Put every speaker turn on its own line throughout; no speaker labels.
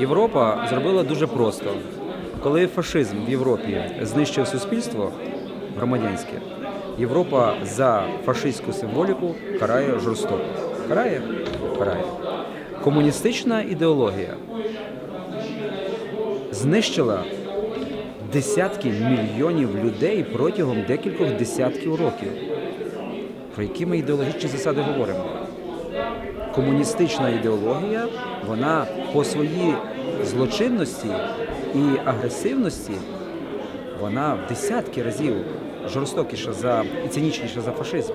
Європа зробила дуже просто. Коли фашизм в Європі знищив суспільство громадянське, Європа за фашистську символіку карає жорстоко. Карає? Карає. Комуністична ідеологія знищила десятки мільйонів людей протягом декількох десятків років. Про які ми ідеологічні засади говоримо? Комуністична ідеологія, вона по своїй злочинності і агресивності, вона в десятки разів жорстокіша за і цинічніша за фашизм.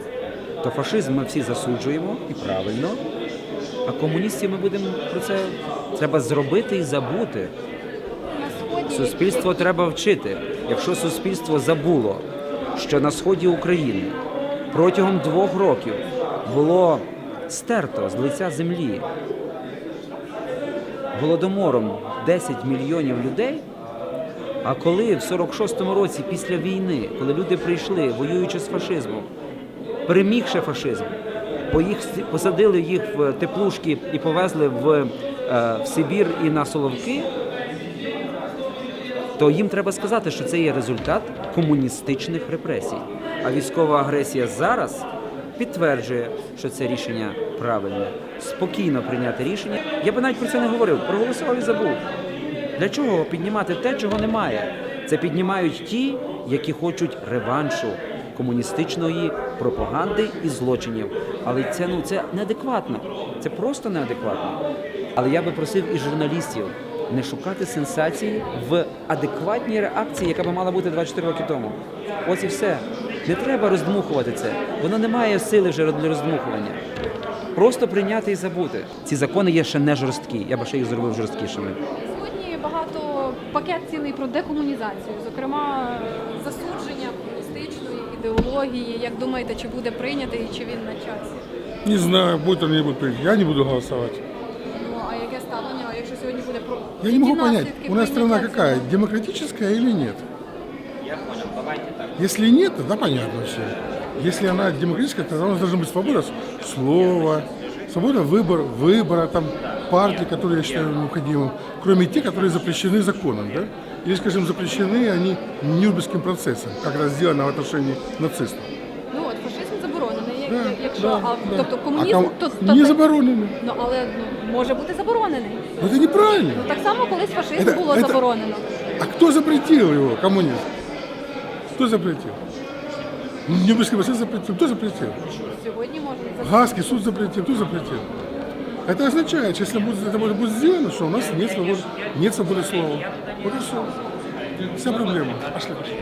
То фашизм ми всі засуджуємо і правильно. А комуністів ми будемо про це треба зробити і забути. Суспільство треба вчити. Якщо суспільство забуло, що на сході України протягом двох років було стерто з лиця землі голодомором 10 мільйонів людей. А коли в 46-му році після війни, коли люди прийшли, воюючи з фашизмом, перемігши фашизм, посадили їх в теплушки і повезли в, е, в Сибір і на Соловки, то їм треба сказати, що це є результат комуністичних репресій. А військова агресія зараз підтверджує, що це рішення правильне. Спокійно прийняти рішення. Я би навіть про це не говорив, проголосував і забув. Для чого піднімати те, чого немає? Це піднімають ті, які хочуть реваншу комуністичної пропаганди і злочинів. Але це ну це неадекватно. Це просто неадекватно. Але я би просив і журналістів не шукати сенсації в адекватній реакції, яка би мала бути 24 роки тому. Ось і все. Не треба роздмухувати це. Воно не має сили вже для роздмухування. Просто прийняти і забути. Ці закони є ще не жорсткі. Я би ще їх зробив жорсткішими.
сьогодні багато пакет цілий про декомунізацію, зокрема засудження комуністичної ідеології. Як думаєте, чи буде прийнятий і чи він на часі?
Не знаю, будет он или не будет принят. Я не буду голосовать.
Ну а яке ставлення? Якщо сьогодні буде про
Я не
які
могу понять,
наслідки
у нас страна
прийняття
какая,
цього?
демократическая или нет? Если нет, тогда понятно все. Если она демократическая, тогда у нас должна быть свобода слова, свобода выбора, выбора там, партий, которые я считаю необходимым, кроме тех, которые запрещены законом, да? Или, скажем, запрещены они Нюрнбергским процессом, как это сделано в отношении нацистов.
Ну от фашизм заборонений. Як-
Да,
Якщо
да,
а
да.
тобто
А
комунізм,
ком-
то, то
не
так-
заборонено.
Ну але ну, може бути заборонений.
Но это неправильно.
Ну так само колись фашизм
Это-
було
это-
заборонено.
А кто запретил его, коммунизм? Кто запретил? Нюрнбергский процесс запретил. Кто запретил?
Сьогодні можна
Гаагский суд запретил. Кто запретил? Это означает, что если будет, это будет будет сделано, что у нас нет свободы, нет свободы слова. Вот и все. Вся проблема. Пошли, пошли.